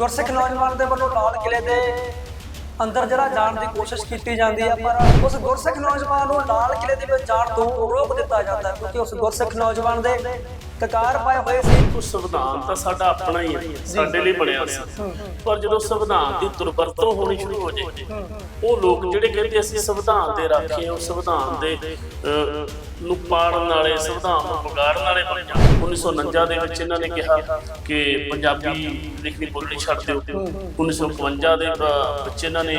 ਗੁਰਸਿੱਖ ਨੌਜਵਾਨ ਦੇ ਵੱਲੋਂ ਲਾਲ ਕਿਲੇ ਦੇ ਅੰਦਰ ਜਿਹੜਾ ਜਾਣ ਦੀ ਕੋਸ਼ਿਸ਼ ਕੀਤੀ ਜਾਂਦੀ ਹੈ ਪਰ ਉਸ ਗੁਰਸਿੱਖ ਨੌਜਵਾਨ ਨੂੰ ਲਾਲ ਕਿਲੇ ਦੇ ਵਿੱਚ ਜਾਣ ਤੋਂ ਰੋਕ ਦਿੱਤਾ ਜਾਂਦਾ ਕਿਉਂਕਿ ਉਸ ਗੁਰਸਿੱਖ ਨੌਜਵਾਨ ਦੇ ਕਕਾਰ ਪਾਏ ਹੋਏ ਸੀ। ਉਹ ਸੰਵਿਧਾਨ ਤਾਂ ਸਾਡਾ ਆਪਣਾ ਹੀ ਹੈ। ਸਾਡੇ ਲਈ ਬਣਿਆ ਸੀ। ਪਰ ਜਦੋਂ ਸੰਵਿਧਾਨ ਦੀ ਦੁਰਵਰਤੋਂ ਹੋਣੀ ਸ਼ੁਰੂ ਹੋ ਜੇ ਉਹ ਲੋਕ ਜਿਹੜੇ ਕਹਿੰਦੇ ਅਸੀਂ ਸੰਵਿਧਾਨ ਦੇ ਰਾਖੇ ਹਾਂ, ਸੰਵਿਧਾਨ ਦੇ ਨੂੰ ਪਾੜਨ ਵਾਲੇ ਸੰਵਿਧਾਨ ਨੂੰ ਵਿਗਾੜਨ ਵਾਲੇ ਬਣ ਜਾਣ। 1949 ਦੇ ਵਿੱਚ ਇਹਨਾਂ ਨੇ ਕਿਹਾ ਕਿ ਪੰਜਾਬੀ ਲਿਖਣੀ ਬੋਲਣੀ ਛੱਡ ਦਿਓ। 1951 ਦੇ ਵਿੱਚ ਇਹਨਾਂ ਨੇ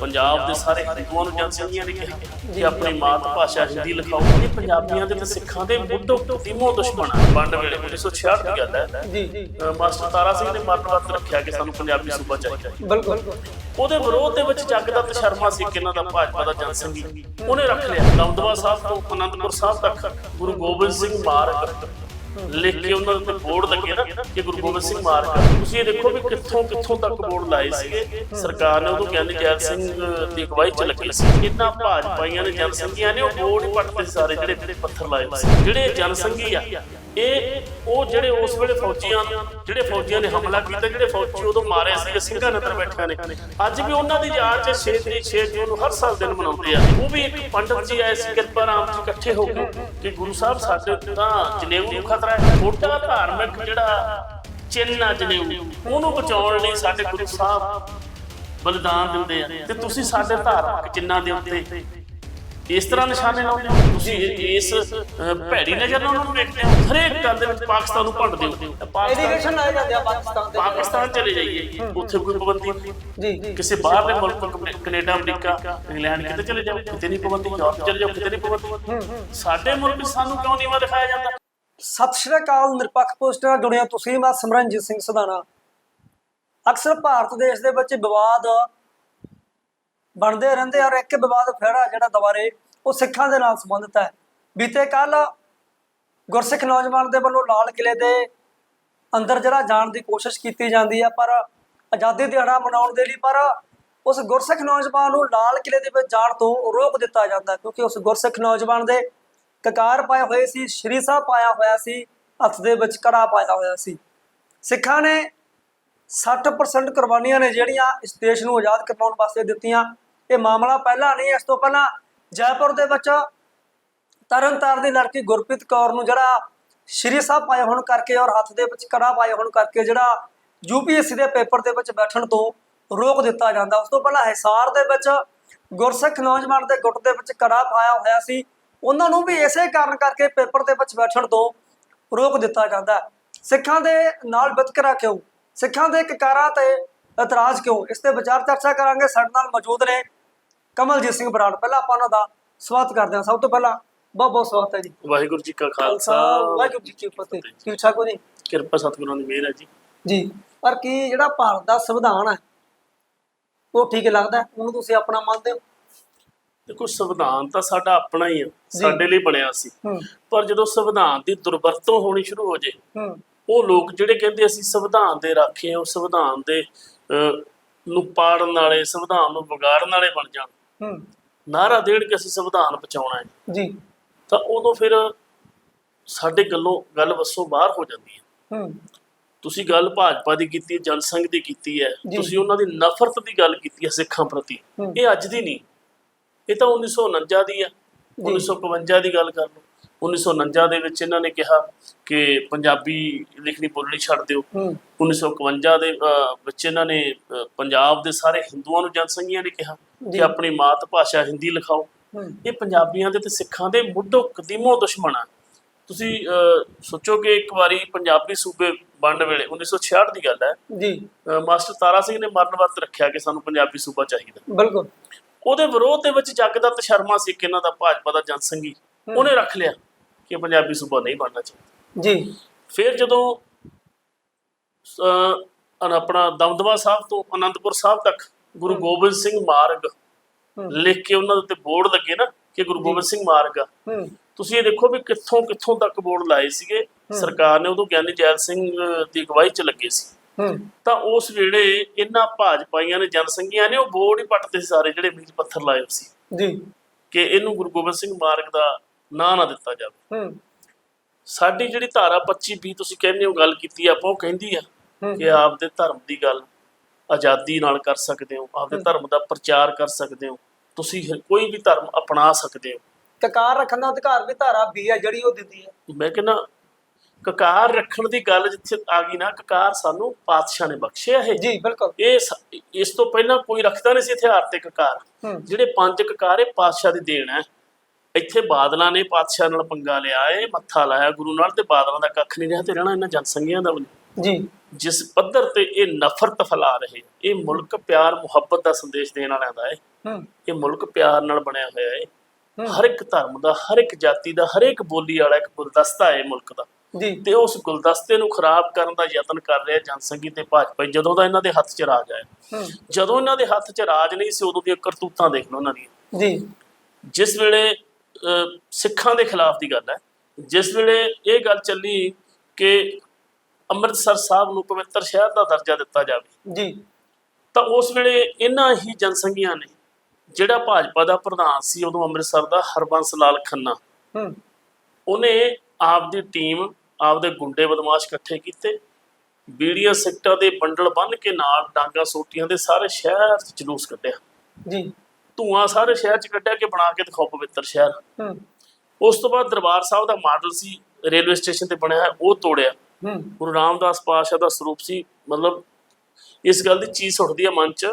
ਪੰਜਾਬ ਦੇ ਸਾਰੇ ਹਿੰਦੂਆਂ ਨੂੰ ਜਨਸੰਘੀਆਂ ਨੇ ਕਿਹਾ ਕਿ ਆਪਣੀ ਮਾਤ ਭਾਸ਼ਾ ਹਿੰਦੀ ਲਿਖਾਓ। ਇਹ ਪੰਜਾਬੀਆਂ ਦੇ ਤੇ ਸਿੱਖਾਂ ਦੇ ਮੁੱਢੋਂ ਟੀਮੋ ਦੁਸ਼ਮਣ ਆ ਵੰਡ ਵੇਲੇ 1966 ਦੀ ਗੱਲ ਹੈ। ਜੀ। ਮਾਸਟਰ ਤਾਰਾ ਸਿੰਘ ਨੇ ਮਰਨ ਵਰਤ ਰੱਖਿਆ ਕਿ ਸਾਨੂੰ ਪੰਜਾਬੀ ਸੂਬਾ ਚਾਹੀਦਾ। ਬਿਲਕੁਲ। ਉਹਦੇ ਵਿਰੋਧ ਦੇ ਵਿੱਚ ਜੱਗ ਦਾ ਸ਼ਰਮਾ ਸੀ ਕਿ ਇਹਨਾਂ ਦਾ ਭਾਜਪਾ ਦਾ ਜਨਸੰਘੀ ਉਹਨੇ ਰੱਖ ਲਿਆ। ਦਮਦਮਾ ਸਾਹਿਬ ਤੋਂ ਅਨੰਦਪੁਰ ਸਾਹਿਬ ਤੱਕ ਗੁਰੂ ਗੋਬਿੰਦ ਸਿੰਘ ਮਾਰਗ ਲਿਖ ਕੇ ਉਹਨਾਂ ਦੇ ਬੋਰਡ ਲੱਗੇ ਨਾ ਕਿ ਗੁਰੂ ਗੋਬਿੰਦ ਸਿੰਘ ਮਾਰਗ ਤੁਸੀਂ ਇਹ ਦੇਖੋ ਵੀ ਕਿੱਥੋਂ ਕਿੱਥੋਂ ਤੱਕ ਬੋਰਡ ਲਾਏ ਸੀਗੇ। ਸਰਕਾਰ ਨੇ ਉਦੋਂ ਕਹਿੰਦੇ ਜੈਲ ਸਿੰਘ ਦੀ ਅਗਵਾਈ ਚ ਲੱਗੇ ਸੀ। ਇਹਨਾਂ ਭਾਜਪਾਈਆਂ ਨੇ ਜਨਸੰਘੀਆਂ ਨੇ ਉਹ ਬੋਰਡ ਹੀ ਪੱਟਦੇ ਸਾਰੇ ਜਿਹੜੇ ਪੱਥਰ ਲਾਏ ਸੀ। ਜਿਹੜੇ ਜਨਸੰਘੀ ਆ ਇਹ ਉਹ ਜਿਹੜੇ ਉਸ ਵੇਲੇ ਫੌਜੀਆਂ, ਜਿਹੜੇ ਫੌਜੀਆਂ ਨੇ ਹਮਲਾ ਕੀਤਾ, ਜਿਹੜੇ ਫੌਜੀ ਉਦੋਂ ਮਾਰੇ ਸੀ ਸਿੰਘਾਂ ਨੰਦਰ ਬੈਠਿਆਂ ਨੇ। ਅੱਜ ਵੀ ਉਹਨਾਂ ਦੀ ਯਾਦ 'ਚ 6 ਤਰੀਕ 6 ਜੂਨ ਨੂੰ ਹਰ ਸਾਲ ਦਿਨ ਮਨਾਉਂਦੇ ਆ। ਉਹ ਵੀ ਇੱਕ ਪੰਡਤ ਜੀ ਆਏ ਸੀ ਕਿਰਪਾ ਰਾਮ ਜੀ ਇਕੱਠੇ ਹੋ ਕੇ ਕਿ ਗੁਰੂ ਸਾਹਿਬ ਸਾਡੇ ਤਾਂ ਜਨੇਊ ਨੂੰ ਖਤਰਾ ਹੈ। ਛੋਟਾ ਧਾਰਮਿਕ ਜਿਹੜਾ ਚਿੰਨ੍ਹ ਆ ਜਨੇਊ, ਉਹਨੂੰ ਬਚਾਉਣ ਲਈ ਸਾਡੇ ਗੁਰੂ ਸਾਹਿਬ ਬਲਿਦਾਨ ਦਿੰਦੇ ਆ। ਤੇ ਤੁਸੀਂ ਸਾਡੇ ਧਾਰਮਿਕ ਚਿੰਨ੍ਹਾਂ ਦੇ ਉੱਤੇ ਇਸ ਤਰ੍ਹਾਂ ਨਿਸ਼ਾਨੇ ਲਾਉਂਦੇ ਹੋ ਤੁਸੀਂ ਇਸ ਭੈੜੀ ਨਜ਼ਰ ਨਾਲ ਉਹਨਾਂ ਨੂੰ ਵੇਖਦੇ ਹੋ ਹਰੇਕ ਗੱਲ ਦੇ ਵਿੱਚ ਪਾਕਿਸਤਾਨ ਨੂੰ ਭੰਡਦੇ ਹੋ ਪਾਕਿਸਤਾਨ ਲਾਏ ਜਾਂਦੇ ਆ ਪਾਕਿਸਤਾਨ ਦੇ ਪਾਕਿਸਤਾਨ ਚਲੇ ਜਾਈਏ। ਉੱਥੇ ਕੋਈ ਪਾਬੰਦੀ ਨਹੀਂ। ਜੀ ਕਿਸੇ ਬਾਹਰਲੇ ਮੁਲਕ ਕਨੇ- ਕੈਨੇਡਾ ਅਮਰੀਕਾ ਇੰਗਲੈਂਡ ਕਿਤੇ ਚਲੇ ਜਾਓ। ਕਿਤੇ ਨਹੀਂ ਪਾਬੰਦੀ ਯੂਰਪ ਚਲੇ ਜਾਓ ਕਿਤੇ ਨਹੀਂ ਪਾਬੰਦੀ। ਸਾਡੇ ਮੁਲਕ ਵਿੱਚ ਸਾਨੂੰ ਕਿਉਂ ਨਹੀਂ ਦਿਖਾਇਆ ਜਾਂਦਾ? ਸਤਿ ਸ਼੍ਰੀ ਅਕਾਲ ਨਿਰਪੱਖ ਪੋਸਟ ਨਾਲ ਜੁੜਿਆ ਤੁਸੀਂ। ਮੈਂ ਸਿਮਰਨਜੀਤ ਸਿੰਘ ਸਦਾਨਾ ਅਕਸਰ ਭਾਰਤ ਦੇਸ਼ ਦੇ ਵਿੱਚ ਵਿਵਾਦ ਬਣਦੇ ਰਹਿੰਦੇ ਔਰ ਇੱਕ ਵਿਵਾਦ ਫਿਰ ਜਿਹੜਾ ਦੁਬਾਰੇ ਉਹ ਸਿੱਖਾਂ ਦੇ ਨਾਲ ਸੰਬੰਧਿਤ ਹੈ। ਬੀਤੇ ਕੱਲ ਗੁਰਸਿੱਖ ਨੌਜਵਾਨ ਦੇ ਵੱਲੋਂ ਲਾਲ ਕਿਲੇ ਦੇ ਅੰਦਰ ਜਿਹੜਾ ਜਾਣ ਦੀ ਕੋਸ਼ਿਸ਼ ਕੀਤੀ ਜਾਂਦੀ ਹੈ ਪਰ ਆਜ਼ਾਦੀ ਦਿਹਾੜਾ ਮਨਾਉਣ ਦੇ ਲਈ, ਪਰ ਉਸ ਗੁਰਸਿੱਖ ਨੌਜਵਾਨ ਨੂੰ ਲਾਲ ਕਿਲੇ ਦੇ ਵਿੱਚ ਜਾਣ ਤੋਂ ਰੋਕ ਦਿੱਤਾ ਜਾਂਦਾ ਕਿਉਂਕਿ ਉਸ ਗੁਰਸਿੱਖ ਨੌਜਵਾਨ ਦੇ ਕਕਾਰ ਪਾਏ ਹੋਏ ਸੀ, ਸ਼੍ਰੀ ਸਾਹਿਬ ਪਾਇਆ ਹੋਇਆ ਸੀ, ਹੱਥ ਦੇ ਵਿੱਚ ਕੜਾ ਪਾਇਆ ਹੋਇਆ ਸੀ। ਸਿੱਖਾਂ ਨੇ 60% ਕੁਰਬਾਨੀਆਂ ਨੇ ਜਿਹੜੀਆਂ ਇਸ ਦੇਸ਼ ਨੂੰ ਆਜ਼ਾਦ ਕਰਵਾਉਣ ਵਾਸਤੇ ਦਿੱਤੀਆਂ। ਇਹ ਮਾਮਲਾ ਪਹਿਲਾਂ ਨਹੀਂ, ਇਸ ਤੋਂ ਪਹਿਲਾਂ ਜੈਪੁਰ ਦੇ ਵਿੱਚ ਤਰਨਤਾਰਨ ਦੀ ਲੜਕੀ ਗੁਰਪ੍ਰੀਤ ਕੌਰ ਨੂੰ ਜਿਹੜਾ ਸ਼੍ਰੀ ਸਾਹਿਬ ਪਾਏ ਹੋਣ ਕਰਕੇ ਔਰ ਹੱਥ ਦੇ ਵਿੱਚ ਕੜਾ ਪਾਏ ਹੋਣ ਕਰਕੇ ਜਿਹੜਾ ਯੂਪੀਐਸਸੀ ਦੇ ਪੇਪਰ ਦੇ ਵਿੱਚ ਬੈਠਣ ਤੋਂ ਰੋਕ ਦਿੱਤਾ ਜਾਂਦਾ। ਉਸ ਤੋਂ ਪਹਿਲਾਂ ਹਿਸਾਰ ਦੇ ਵਿੱਚ ਗੁਰਸਿੱਖ ਨੌਜਵਾਨ ਦੇ ਗੁੱਟ ਦੇ ਵਿੱਚ ਕੜਾ ਪਾਇਆ ਹੋਇਆ ਸੀ। ਉਹਨਾਂ ਨੂੰ ਵੀ ਇਸੇ ਕਾਰਨ ਕਰਕੇ ਪੇਪਰ ਦੇ ਵਿੱਚ ਬੈਠਣ ਤੋਂ ਰੋਕ ਦਿੱਤਾ ਜਾਂਦਾ। ਸਿੱਖਾਂ ਦੇ ਨਾਲ ਵਿਤਕਰਾ ਕਿਉਂ? ਸਿੱਖਾਂ ਦੇ ਕਕਾਰਾਂ ਤੇ ਇਤਰਾਜ਼ ਕਿਉਂ? ਇਸ ਤੇ ਵਿਚਾਰ ਚਰਚਾ ਕਰਾਂਗੇ। ਸਾਡੇ ਨਾਲ ਮੌਜੂਦ ਨੇ ਕਮਲਜੀਤ ਸਿੰਘ ਬਰਾੜ ਪਹਿਲਾਂ ਆਪਾਂ ਉਹਨਾਂ ਦਾ ਸਵਾਗਤ ਕਰਦੇ ਹਾਂ। ਸਭ ਤੋਂ ਪਹਿਲਾਂ ਬਹੁਤ ਬਹੁਤ ਸਵਾਗਤ ਹੈ ਜੀ। ਵਾਹਿਗੁਰੂ ਜੀ ਕਾ ਖਾਲਸਾ ਵਾਹਿਗੁਰੂ ਜੀ ਕੀ ਫਤਿਹ। ਠੀਕ ਠਾਕ ਹੋ ਜੀ? ਕਿਰਪਾ ਸਤਿਗੁਰਾਂ ਦੀ ਮਿਹਰ ਹੈ ਜੀ। ਜੀ ਪਰ ਕੀ ਜਿਹੜਾ ਭਾਰਤ ਦਾ ਸੰਵਿਧਾਨ ਹੈ ਉਹ ਠੀਕ ਲੱਗਦਾ ਹੈ? ਉਹਨੂੰ ਤੁਸੀਂ ਆਪਣਾ ਮੰਨਦੇ ਹੋ? ਦੇਖੋ ਸੰਵਿਧਾਨ ਤਾਂ ਸਾਡਾ ਆਪਣਾ ਹੀ ਆ। ਸਾਡੇ ਲਈ ਬਣਿਆ ਸੀ। ਪਰ ਜਦੋਂ ਸੰਵਿਧਾਨ ਦੀ ਦੁਰਵਰਤੋਂ ਹੋਣੀ ਸ਼ੁਰੂ ਹੋ ਜੇ ਉਹ ਲੋਕ ਜਿਹੜੇ ਕਹਿੰਦੇ ਅਸੀਂ ਸੰਵਿਧਾਨ ਦੇ ਰਾਖੇ ਹਾਂ ਉਹ ਸੰਵਿਧਾਨ ਦੇ ਨੂੰ ਪਾੜਨ ਵਾਲੇ ਸੰਵਿਧਾਨ ਨੂੰ ਵਿਗਾੜਨ ਵਾਲੇ ਬਣ ਜਾਣ। ਹੂੰ। ਨਾਰਾ ਦੇਣ ਕਿ ਅਸੀਂ ਸੰਵਿਧਾਨ ਬਚਾਉਣਾ ਹੈ। ਜੀ। ਤਾਂ ਉਦੋਂ ਫਿਰ ਸਾਡੇ ਗੱਲੋਂ ਗੱਲ ਵੱਸੋਂ ਬਾਹਰ ਹੋ ਜਾਂਦੀ ਹੈ। ਹੂੰ। ਤੁਸੀਂ ਗੱਲ ਭਾਜਪਾ ਦੀ ਕੀਤੀ ਹੈ ਜਨਸੰਘ ਦੀ ਕੀਤੀ ਹੈ। ਤੁਸੀਂ ਉਹਨਾਂ ਦੀ ਨਫ਼ਰਤ ਦੀ ਗੱਲ ਕੀਤੀ ਹੈ ਸਿੱਖਾਂ ਪ੍ਰਤੀ। ਇਹ ਅੱਜ ਦੀ ਨਹੀਂ। ਇਹ ਤਾਂ 1949 ਦੀ ਆ 1951 ਦੀ ਗੱਲ ਕਰ ਲਓ। 1949 ਦੇ ਵਿੱਚ ਇਹਨਾਂ ਨੇ ਕਿਹਾ ਕਿ ਪੰਜਾਬੀ ਲਿਖਣੀ ਬੋਲਣੀ ਛੱਡ ਦਿਓ। ਹੂੰ। 1951 ਦੇ ਵਿੱਚ ਇਹਨਾਂ ਨੇ ਪੰਜਾਬ ਦੇ ਸਾਰੇ ਹਿੰਦੂਆਂ ਨੂੰ ਜਨਸੰਘੀਆਂ ਨੇ ਕਿਹਾ। ਕਿ ਆਪਣੀ ਮਾਤ ਭਾਸ਼ਾ ਹਿੰਦੀ ਲਿਖਾਓ ਇਹ ਪੰਜਾਬੀਆਂ ਦੇ ਤੇ ਸਿੱਖਾਂ ਦੇ ਮੁੱਢੋਂ ਕਦੀਮੋਂ ਦੁਸ਼ਮਣ ਆ। ਤੁਸੀਂ ਅਹ, ਸੋਚੋ ਕਿ ਇੱਕ ਵਾਰੀ ਪੰਜਾਬੀ ਸੂਬੇ ਵੰਡ ਵੇਲੇ 1966 ਦੀ ਗੱਲ ਹੈ। ਜੀ। ਮਾਸਟਰ ਤਾਰਾ ਸਿੰਘ ਨੇ ਮਰਨ ਵਰਤ ਰੱਖਿਆ ਕਿ ਸਾਨੂੰ ਪੰਜਾਬੀ ਸੂਬਾ ਚਾਹੀਦਾ। ਬਿਲਕੁਲ। ਉਹਦੇ ਵਿਰੋਧ ਦੇ ਵਿੱਚ ਜੱਗ ਦਾ ਸ਼ਰਮਾ ਸੀ ਕਿ ਇਹਨਾਂ ਦਾ ਭਾਜਪਾ ਦਾ ਜਨਸੰਘੀ। ਉਹਨੇ ਰੱਖ ਲਿਆ ਕਿ ਪੰਜਾਬੀ ਸੂਬਾ ਨਹੀਂ ਬਣਨਾ ਚਾਹੀਦਾ। ਜੀ। ਫਿਰ ਜਦੋਂ ਆਪਣਾ ਦਮਦਮਾ ਸਾਹਿਬ ਤੋਂ ਅਨੰਦਪੁਰ ਸਾਹਿਬ ਤੱਕ ਗੁਰੂ ਗੋਬਿੰਦ ਸਿੰਘ ਮਾਰਗ। ਲਿਖ ਕੇ ਉਹਨਾਂ ਦੇ ਉੱਤੇ ਬੋਰਡ ਲੱਗੇ ਨਾ ਕਿ ਗੁਰੂ ਗੋਬਿੰਦ ਸਿੰਘ ਮਾਰਗ ਆ। ਹੂੰ। ਤੁਸੀਂ ਇਹ ਦੇਖੋ ਵੀ ਕਿੱਥੋਂ ਕਿੱਥੋਂ ਤੱਕ ਬੋਰਡ ਲਾਏ ਸੀਗੇ। ਸਰਕਾਰ ਨੇ ਉਦੋਂ ਗਿਆਨੀ ਜੈਲ ਸਿੰਘ ਦੀ ਅਗਵਾਈ ਚ ਲੱਗੇ ਸੀ। ਤਾਂ ਉਸ ਵੇਲੇ ਇਹਨਾਂ ਭਾਜਪਾਈਆਂ ਨੇ ਜਨਸੰਘੀਆਂ ਨੇ ਉਹ ਬੋਰਡ ਹੀ ਪੱਟਦੇ ਸੀ ਸਾਰੇ ਜਿਹੜੇ ਮੀਲ ਪੱਥਰ ਲਾਏ ਸੀ। ਜੀ। ਕਿ ਇਹਨੂੰ ਗੁਰੂ ਗੋਬਿੰਦ ਸਿੰਘ ਮਾਰਗ ਦਾ ਨਾਂ ਨਾ ਦਿੱਤਾ ਜਾਵੇ। ਸਾਡੀ ਜਿਹੜੀ ਧਾਰਾ 25 ਵੀ ਤੁਸੀਂ ਕਹਿੰਦੇ ਹੋ ਗੱਲ ਕੀਤੀ ਆਪਾਂ ਉਹ ਕਹਿੰਦੀ ਆ। ਕਿ ਆਪਦੇ ਧਰਮ ਦੀ ਗੱਲ ਆਜ਼ਾਦੀ ਨਾਲ ਕਰ ਸਕਦੇ ਹੋ ਆਪਦੇ ਧਰਮ ਦਾ ਪ੍ਰਚਾਰ ਕਰ ਸਕਦੇ ਹੋ ਤੁਸੀਂ ਹ- ਕੋਈ ਵੀ ਧਰਮ ਅਪਣਾ ਸਕਦੇ ਹੋ। ਕਕਾਰ ਰੱਖਣ ਦਾ ਅਧਿਕਾਰ ਵੀ ਧਾਰਾ ਬੀ ਹੈ ਜਿਹੜੀ ਉਹ ਦਿੰਦੀ ਹੈ। ਮੈਂ ਕਹਿੰਦਾ ਕਕਾਰ ਰੱਖਣ ਦੀ ਗੱਲ ਜਿੱਥੇ ਆ ਗਈ ਨਾ ਕਕਾਰ ਸਾਨੂੰ ਪਾਤਸ਼ਾਹ ਨੇ ਬਖਸ਼ਿਆ ਇਹ। ਜੀ ਬਿਲਕੁਲ। ਇਹ ਇਸ ਤੋਂ ਪਹਿਲਾਂ ਕੋਈ ਰੱਖਦਾ ਨਹੀਂ ਸੀ ਹਥਿਆਰ ਤੇ ਕਕਾਰ। ਹੂੰ। ਜਿਹੜੇ ਪੰਜ ਕਕਾਰ ਇਹ ਪਾਤਸ਼ਾਹ ਦੀ ਦੇਣ ਹੈ। ਇੱਥੇ ਬਾਦਲਾਂ ਨੇ ਪਾਤਸ਼ਾਹ ਨਾਲ ਪੰਗਾ ਲਿਆ ਏ ਮੱਥਾ ਲਾਇਆ ਗੁਰੂ ਨਾਲ ਤੇ ਬਾਦਲਾਂ ਦਾ ਕੱਖ ਨਹੀਂ ਰਿਹਾ ਤੇ ਰਹਿਣਾ ਇਹਨਾਂ ਜਨਸੰਘਿਆਂ ਦਾ ਵੀ। ਜੀ। ਜਿਸ ਪੱਧਰ ਤੇ ਇਹ ਨਫ਼ਰਤ ਫੈਲਾ ਰਹੇ ਇਹ ਮੁਲਕ ਪਿਆਰ ਮੁਹੱਬਤ ਦਾ ਸੰਦੇਸ਼ ਦੇਣ ਵਾਲਿਆਂ ਦਾ ਹੈ ਹੂੰ। ਇਹ ਮੁਲਕ ਪਿਆਰ ਨਾਲ ਬਣਿਆ ਹੋਇਆ ਹੈ। ਹਰ ਇੱਕ ਧਰਮ ਦਾ ਹਰ ਇੱਕ ਜਾਤੀ ਦਾ ਹਰ ਇੱਕ ਬੋਲੀ ਵਾਲਾ ਇੱਕ ਗੁਲਦਸਤਾ ਹੈ ਮੁਲਕ ਦਾ। ਜੀ। ਤੇ ਉਸ ਗੁਲਦਸਤੇ ਨੂੰ ਖਰਾਬ ਕਰਨ ਦਾ ਯਤਨ ਕਰ ਰਿਹਾ ਜਨਸੰਘੀ ਤੇ ਭਾਜਪਾ ਜਦੋਂ ਦਾ ਇਹਨਾਂ ਦੇ ਹੱਥ 'ਚ ਰਾਜ ਆਇਆ। ਜਦੋਂ ਇਹਨਾਂ ਦੇ ਹੱਥ 'ਚ ਰਾਜ ਨਹੀਂ ਸੀ ਉਦੋਂ ਦੀਆਂ ਕਰਤੂਤਾਂ ਦੇਖ ਲਓ ਇਹਨਾਂ ਦੀਆਂ। ਜੀ। ਜਿਸ ਵੇਲੇ ਸਿੱਖਾਂ ਦੇ ਖਿਲਾਫ ਦੀ ਗੱਲ ਹੈ ਜਿਸ ਵੇਲੇ ਇਹ ਗੱਲ ਚੱਲੀ ਕਿ ਅੰਮ੍ਰਿਤਸਰ ਸਾਹਿਬ ਨੂੰ ਪਵਿੱਤਰ ਸ਼ਹਿਰ ਦਾ ਦਰਜਾ ਦਿੱਤਾ ਜਾਵੇ। ਜੀ। ਤਾਂ ਉਸ ਵੇਲੇ ਇਹਨਾਂ ਹੀ ਜਨਸੰਘੀਆਂ ਨੇ ਜਿਹੜਾ ਭਾਜਪਾ ਦਾ ਪ੍ਰਧਾਨ ਸੀ ਉਦੋਂ ਅੰਮ੍ਰਿਤਸਰ ਦਾ ਹਰਬੰਸ ਲਾਲ ਖੰਨਾ। ਹੂੰ। ਉਹਨੇ ਆਪਦੀ ਟੀਮ ਆਪਦੇ ਗੁੰਡੇ ਬਦਮਾਸ਼ ਇਕੱਠੇ ਕੀਤੇ। ਬੀੜੀਆਂ ਸਿੱਟਾਂ ਦੇ ਬੰਡਲ ਬੰਨ ਕੇ ਨਾਲ ਡਾਂਗਾ ਸੋਟੀਆਂ ਦੇ ਸਾਰੇ ਸ਼ਹਿਰ 'ਚ ਜਲੂਸ ਕੱਢਿਆ। ਜੀ। ਧੂਆਂ ਸਾਰੇ ਸ਼ਹਿਰ 'ਚ ਕੱਢਿਆ ਕਿ ਬਣਾ ਕੇ ਦਿਖਾਓ ਪਵਿੱਤਰ ਸ਼ਹਿਰ। ਹੂੰ। ਉਸ ਤੋਂ ਬਾਅਦ ਦਰਬਾਰ ਸਾਹਿਬ ਦਾ ਮਾਡਲ ਸੀ ਰੇਲਵੇ ਸਟੇਸ਼ਨ ਤੇ ਬਣਿਆ ਉਹ ਤੋੜਿਆ। ਗੁਰੂ ਰਾਮਦਾਸ ਪਾਤਸ਼ਾਹ ਦਾ ਸਰੂਪ ਸੀ ਮਤਲਬ ਇਸ ਗੱਲ ਦੀ ਚੀਜ਼ ਉੱਠਦੀ ਹੈ ਮਨ 'ਚ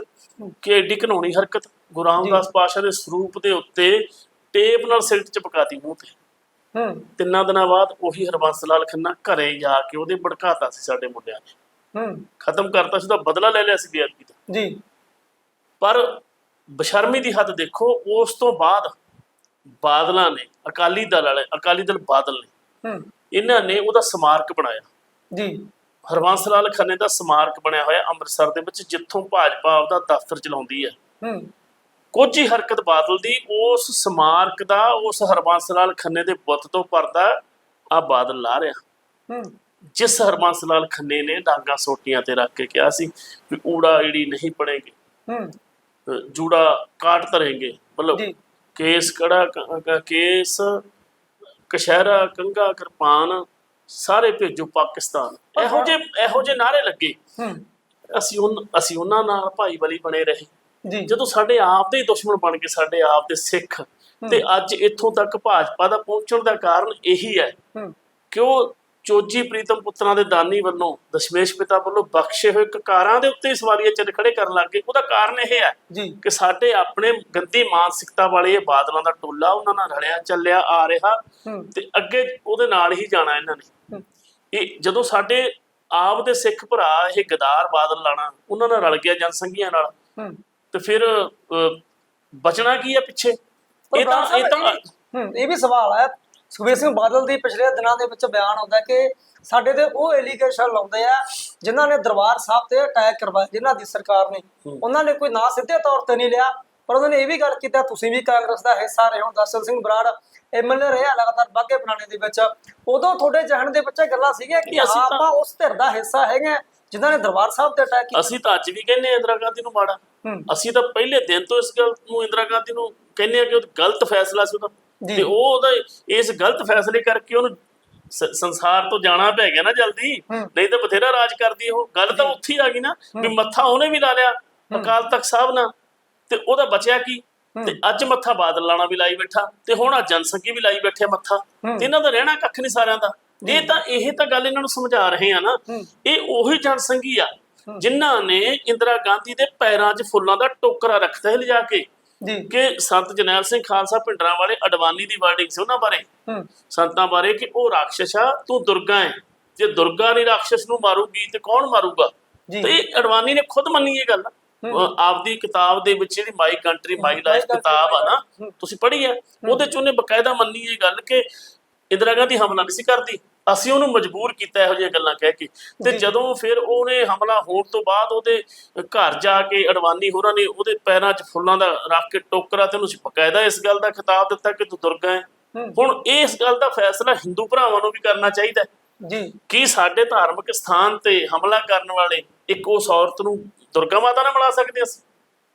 ਕਿ ਐਡੀ ਘਨੌਣੀ ਹਰਕਤ। ਗੁਰੂ ਰਾਮਦਾਸ ਪਾਤਸ਼ਾਹ ਦੇ ਸਰੂਪ ਦੇ ਉੱਤੇ ਟੇਪ ਨਾਲ ਸਿਲਟ ਚਪਕਾਤੀ ਮੂੰਹ ਤੇ। ਹੂੰ। ਤਿੰਨਾਂ ਦਿਨਾਂ ਬਾਅਦ ਉਹੀ ਹਰਬੰਸ ਲਾਲ ਖੰਨਾ ਘਰੇ ਜਾ ਕੇ ਉਹਦੇ ਭੜਕਾਤਾ ਸੀ ਸਾਡੇ ਮੁੰਡਿਆਂ ਨੇ। ਹੂੰ। ਖਤਮ ਕਰਤਾ ਸੀ ਉਹਦਾ ਬਦਲਾ ਲੈ ਲਿਆ ਸੀ ਬੀਆਰਪੀ ਦਾ। ਜੀ। ਪਰ ਬਸ਼ਰਮੀ ਦੀ ਹੱਦ ਦੇਖੋ ਉਸ ਤੋਂ ਬਾਅਦ ਬਾਦਲਾਂ ਨੇ ਅਕਾਲੀ ਦਲ ਵਾਲੇ ਅਕਾਲੀ ਦਲ ਬਾਦਲ ਨੇ ਹੂੰ। ਇਹਨਾਂ ਨੇ ਉਹਦਾ ਸਮਾਰਕ ਬਣਾਇਆ। ਜੀ। ਹਰਬੰਸ ਲਾਲ ਖੰਨੇ ਦਾ ਸਮਾਰਕ ਬਣਿਆ ਹੋਇਆ ਅੰਮ੍ਰਿਤਸਰ ਦੇ ਵਿੱਚ ਜਿੱਥੋਂ ਭਾਜਪਾ ਆਪਦਾ ਦਫ਼ਤਰ ਚਲਾਉਂਦੀ ਹੈ। ਹੂੰ। ਕੁਝ ਹੀ ਹਰਕਤ ਬਾਦਲ ਦੀ ਉਸ ਸਮਾਰਕ ਦਾ ਉਸ ਹਰਬੰਸ ਲਾਲ ਖੰਨੇ ਦੇ ਬੁੱਤ ਤੋਂ ਪਰਦਾ ਆ ਬਾਦਲ ਲਾ ਰਿਹਾ। ਹੂੰ। ਜਿਸ ਹਰਬੰਸ ਲਾਲ ਖੰਨੇ ਨੇ ਡਾਂਗਾ ਸੋਟੀਆਂ ਤੇ ਰੱਖ ਕੇ ਕਿਹਾ ਸੀ ਵੀ ਊੜਾ ਈੜੀ ਨਹੀਂ ਪੜੇਗੇ ਹੂੰ। ਜੂੜਾ ਕਾਟ ਧਰੇਂਗੇ। ਮਤਲਬ ਕੇਸ ਕੜਾ ਕੇਸ ਕਸ਼ਹਿਰਾ ਕੰਗਾ ਕਿਰਪਾਨ ਸਾਰੇ ਭੇਜੋ ਪਾਕਿਸਤਾਨ। ਇਹੋ ਜੇ ਇਹੋ ਜੇ ਨਾਰੇ ਲੱਗੇ। ਅਸੀਂ ਉਨ ਅਸੀਂ ਉਹਨਾਂ ਨਾਲ ਭਾਈਵਾਲੀ ਬਣੇ ਰਹੇ। ਜਦੋਂ ਸਾਡੇ ਆਪ ਦੇ ਦੁਸ਼ਮਣ ਬਣ ਗਏ ਸਾਡੇ ਆਪ ਦੇ ਸਿੱਖ ਤੇ ਅੱਜ ਇੱਥੋਂ ਤੱਕ ਭਾਜਪਾ ਦਾ ਪਹੁੰਚਣ ਦਾ ਕਾਰਨ ਇਹੀ ਹੈ ਹੂੰ। ਕਿ ਉਹ ਚੋਜੀ ਪ੍ਰੀਤਮ ਪੁੱਤਰਾਂ ਦੇ ਦਾਨੀ ਵੱਲੋਂ ਦਸ਼ਮੇਸ਼ ਪਿਤਾ ਵੱਲੋਂ ਬਖਸ਼ੇ ਹੋਏ ਕਕਾਰਾਂ ਦੇ ਉੱਤੇ ਸਵਾਰੀਆਂ ਚੱਲ ਖੜੇ ਕਰਨ ਲੱਗ ਗਏ। ਉਹਦਾ ਕਾਰਨ ਇਹ ਹੈ ਕਿ ਸਾਡੇ ਆਪਣੇ ਗੰਦੀ ਮਾਨਸਿਕਤਾ ਵਾਲੇ ਇਹ ਬਾਦਲਾਂ ਦਾ ਟੋਲਾ ਉਹਨਾਂ ਨਾਲ ਰਲਿਆ ਚੱਲਿਆ ਆ ਰਿਹਾ ਤੇ ਅੱਗੇ ਉਹਦੇ ਨਾਲ ਹੀ ਜਾਣਾ ਇਹਨਾਂ ਨੇ। ਇਹ ਜਦੋਂ ਸਾਡੇ ਆਪ ਦੇ ਸਿੱਖ ਭਰਾ ਇਹ ਗਦਾਰ ਬਾਦਲ ਲਾਣਾ ਉਹਨਾਂ ਨਾਲ ਰਲ ਗਿਆ ਜਨਸੰਘੀਆਂ ਨਾਲ। ਤੇ ਫਿਰ ਬਚਣਾ ਕੀ ਹੈ ਪਿੱਛੇ? ਇਹ ਤਾਂ ਇਹ ਤਾਂ ਹੂੰ ਇਹ ਵੀ ਸਵਾਲ ਹੈ। ਸੁਖਬੀਰ ਸਿੰਘ ਬਾਦਲ ਦੀ ਪਿਛਲੇ ਦਿਨਾਂ ਦੇ ਵਿੱਚ ਬਿਆਨ ਆਉਂਦਾ ਕਿ ਸਾਡੇ ਤੇ ਉਹ ਐਲੀਗੇਸ਼ਨ ਲਾਉਂਦੇ ਆ ਜਿਨ੍ਹਾਂ ਨੇ ਦਰਬਾਰ ਸਾਹਿਬ ਤੇ ਅਟੈਕ ਕਰਵਾਇਆ ਜਿਨ੍ਹਾਂ ਦੀ ਸਰਕਾਰ ਨੇ। ਉਹਨਾਂ ਨੇ ਕੋਈ ਨਾ ਸਿੱਧੇ ਤੌਰ ਤੇ ਨਹੀਂ ਲਿਆ ਪਰ ਉਹਨਾਂ ਨੇ ਇਹ ਵੀ ਗੱਲ ਕੀਤੀ ਤੁਸੀਂ ਵੀ ਕਾਂਗਰਸ ਦਾ ਹਿੱਸਾ ਰਹੇ ਹੋ ਦਰਸ਼ਨ ਸਿੰਘ ਬਰਾੜ ਐਮਐਲਏ ਰਿਹਾ ਲਗਾਤਾਰ ਬਾਗੇ ਬਣਾਣੇ ਦੇ ਵਿੱਚ। ਉਦੋਂ ਤੁਹਾਡੇ ਜਹਨ ਦੇ ਵਿੱਚ ਗੱਲਾਂ ਸੀਗੀਆਂ ਕਿ ਆਪਾਂ ਉਸ ਧਿਰ ਦਾ ਹਿੱਸਾ ਹੈਗੇ ਜਿਨ੍ਹਾਂ ਨੇ ਦਰਬਾਰ ਸਾਹਿਬ ਤੇ ਅਟੈਕ ਕੀਤਾ। ਅਸੀਂ ਤਾਂ ਅੱਜ ਵੀ ਕਹਿੰਦੇ ਇੰਦਰਾ ਗਾਂਧੀ ਨੂੰ ਮਾੜਾ। ਅਸੀਂ ਤਾਂ ਪਹਿਲੇ ਦਿਨ ਤੋਂ ਇਸ ਗੱਲ ਨੂੰ ਇੰਦਰਾ ਗਾਂਧੀ ਨੂੰ ਕਹਿੰਦੇ ਆ ਕਿ ਉਹ ਗਲਤ ਫੈਸਲਾ ਸੀ ਉਹਦਾ। ਤੇ ਉਹ ਉਹਦਾ ਇਸ ਗਲਤ ਫੈਸਲੇ ਕਰਕੇ ਉਹਨੂੰ ਸੰਸਾਰ ਤੋਂ ਜਾਣਾ ਪੈ ਗਿਆ ਨਾ ਜਲਦੀ। ਨਹੀਂ ਤਾਂ ਬਥੇਰਾ ਰਾਜ ਕਰਦੀ ਉਹ। ਗੱਲ ਤਾਂ ਉੱਥੇ ਆ ਗਈ ਨਾ ਵੀ ਮੱਥਾ ਉਹਨੇ ਵੀ ਲਾ ਲਿਆ ਅਕਾਲ ਤਖਤ ਸਾਹਿਬ ਨਾਲ। ਤੇ ਉਹਦਾ ਬਚਿਆ ਕੀ? ਤੇ ਅੱਜ ਮੱਥਾ ਬਾਦਲ ਲਾਣਾ ਵੀ ਲਾਈ ਬੈਠਾ। ਤੇ ਹੁਣ ਆ ਜਨਸੰਖੀ ਵੀ ਲਾਈ ਬੈਠੇ ਮੱਥਾ। ਤੇ ਇਹਨਾਂ ਦਾ ਰਹਿਣਾ ਕੱਖ ਨਹੀਂ ਸਾਰਿਆਂ ਦਾ। ਇਹ ਤਾਂ ਇਹ ਤਾਂ ਗੱਲ ਇਹਨਾਂ ਨੂੰ ਸਮਝਾ ਰਹੇ ਆ ਨਾ। ਇਹ ਉਹੀ ਜਨਸੰਘੀ ਆ ਜਿਨ੍ਹਾਂ ਨੇ ਇੰਦਰਾ ਗਾਂਧੀ ਦੇ ਪੈਰਾਂ 'ਚ ਫੁੱਲਾਂ ਦਾ ਟੋਕਰਾ ਰੱਖਤਾ ਹੈ ਲਿਜਾ ਕੇ। ਕਿ ਸੰਤ ਜਰਨੈਲ ਸਿੰਘ ਖਾਲਸਾ ਪਿੰਡਰਾਂ ਵਾਲੇ ਅਡਵਾਨੀ ਦੀ ਵਰਡਿੰਗ ਸੀ ਉਹਨਾਂ ਬਾਰੇ। ਸੰਤਾਂ ਬਾਰੇ ਕਿ ਉਹ ਰਾਖਸ਼ ਆ ਤੂੰ ਦੁਰਗਾ ਹੈ ਜੇ ਦੁਰਗਾ ਨਹੀਂ ਰਾਖਸ਼ ਨੂੰ ਮਾਰੂਗੀ ਤੇ ਕੌਣ ਮਾਰੂਗਾ। ਤੇ ਇਹ ਅਡਵਾਨੀ ਨੇ ਖੁਦ ਮੰਨੀ ਇਹ ਗੱਲ। ਆਪਦੀ ਕਿਤਾਬ ਦੇ ਵਿੱਚ ਜਿਹੜੀ ਮਾਈ ਕੰਟਰੀ ਮਾਈ ਲਾਈਫ ਕਿਤਾਬ ਆ ਨਾ ਤੁਸੀਂ ਪੜ੍ਹੀ ਹੈ ਉਹਦੇ ਚ ਉਹਨੇ ਬਕਾਇਦਾ ਮੰਨੀ ਇਹ ਗੱਲ ਕਿ ਇੰਦਰਾ ਗਾਂਧੀ ਹਮਲਾ ਨਹੀਂ ਸੀ ਕਰਦੀ। ਅਸੀਂ ਉਹਨੂੰ ਮਜਬੂਰ ਕੀਤਾ ਇਹੋ ਜਿਹੀਆਂ ਗੱਲਾਂ ਕਹਿ ਕੇ। ਤੇ ਜਦੋਂ ਫਿਰ ਉਹਨੇ ਹਮਲਾ ਹੋਣ ਤੋਂ ਬਾਅਦ ਉਹਦੇ ਘਰ ਜਾ ਕੇ ਅਡਵਾਨੀ ਹੋਰਾਂ ਨੇ ਉਹਦੇ ਪੈਰਾਂ 'ਚ ਫੁੱਲਾਂ ਦਾ ਰੱਖ ਕੇ ਟੋਕਰਾ ਤੇ ਉਹਨੂੰ ਬਕਾਇਦਾ ਇਸ ਗੱਲ ਦਾ ਖਿਤਾਬ ਦਿੱਤਾ ਕਿ ਤੂੰ ਦੁਰਗਾ ਹੈ। ਹੁਣ ਇਸ ਗੱਲ ਦਾ ਫੈਸਲਾ ਹਿੰਦੂ ਭਰਾਵਾਂ ਨੂੰ ਵੀ ਕਰਨਾ ਚਾਹੀਦਾ ਜੀ। ਕੀ ਸਾਡੇ ਧਾਰਮਿਕ ਸਥਾਨ ਤੇ ਹਮਲਾ ਕਰਨ ਵਾਲੇ ਇੱਕ ਉਸ ਔਰਤ ਨੂੰ ਦੁਰਗਾ ਮਾਤਾ ਨਾਲ ਮਿਲਾ ਸਕਦੇ ਅਸੀਂ?